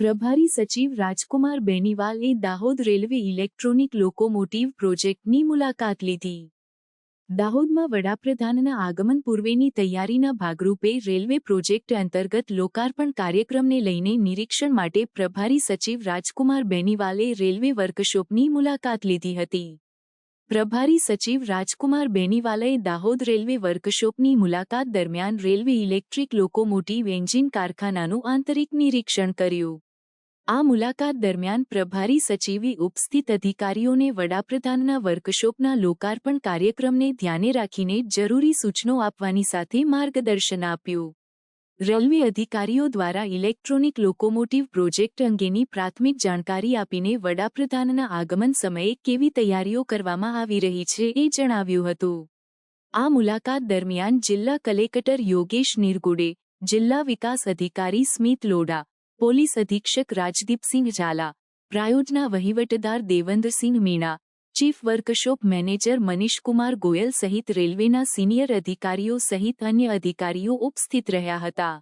પ્રભારી સચિવ રાજકુમાર બેનીવાલે દાહોદ રેલવે ઇલેક્ટ્રોનિક લોકોમોટિવ પ્રોજેક્ટની મુલાકાત લીધી. દાહોદમાં વડાપ્રધાનના આગમન પૂર્વેની તૈયારીના ભાગરૂપે રેલવે પ્રોજેક્ટ અંતર્ગત લોકાર્પણ કાર્યક્રમને લઈને નિરીક્ષણ માટે પ્રભારી સચિવ રાજકુમાર બેનીવાલે રેલવે વર્કશોપની મુલાકાત લીધી હતી. પ્રભારી સચિવ રાજકુમાર બેનીવાલાએ દાહોદ રેલવે વર્કશોપની મુલાકાત દરમિયાન રેલવે ઇલેક્ટ્રિક લોકોમોટિવ એન્જિન કારખાનાનું આંતરિક નિરીક્ષણ કર્યું. આ મુલાકાત દરમિયાન પ્રભારી સચિવે ઉપસ્થિત અધિકારીઓને વડાપ્રધાનના વર્કશોપના લોકાર્પણ કાર્યક્રમને ધ્યાને રાખીને જરૂરી સૂચનો આપવાની સાથે માર્ગદર્શન આપ્યું. રેલવે અધિકારીઓ દ્વારા ઇલેક્ટ્રોનિક લોકોમોટિવ પ્રોજેક્ટ અંગેની પ્રાથમિક જાણકારી આપીને વડાપ્રધાનના આગમન સમયે કેવી તૈયારીઓ કરવામાં આવી રહી છે એ જણાવ્યું હતું. આ મુલાકાત દરમિયાન જિલ્લા કલેક્ટર યોગેશ નિરગુડે, જિલ્લા વિકાસ અધિકારી સ્મિત લોડા, પોલીસ અધિક્ષક રાજદીપસિંહ ઝાલા, પ્રાયોજના વહીવટદાર Devendrasinh Meena chief workshop manager Manishkumar Goyal સહિત રેલવેના સિનિયર અધિકારીઓ સહિત અન્ય અધિકારીઓ ઉપસ્થિત રહ્યા હતા.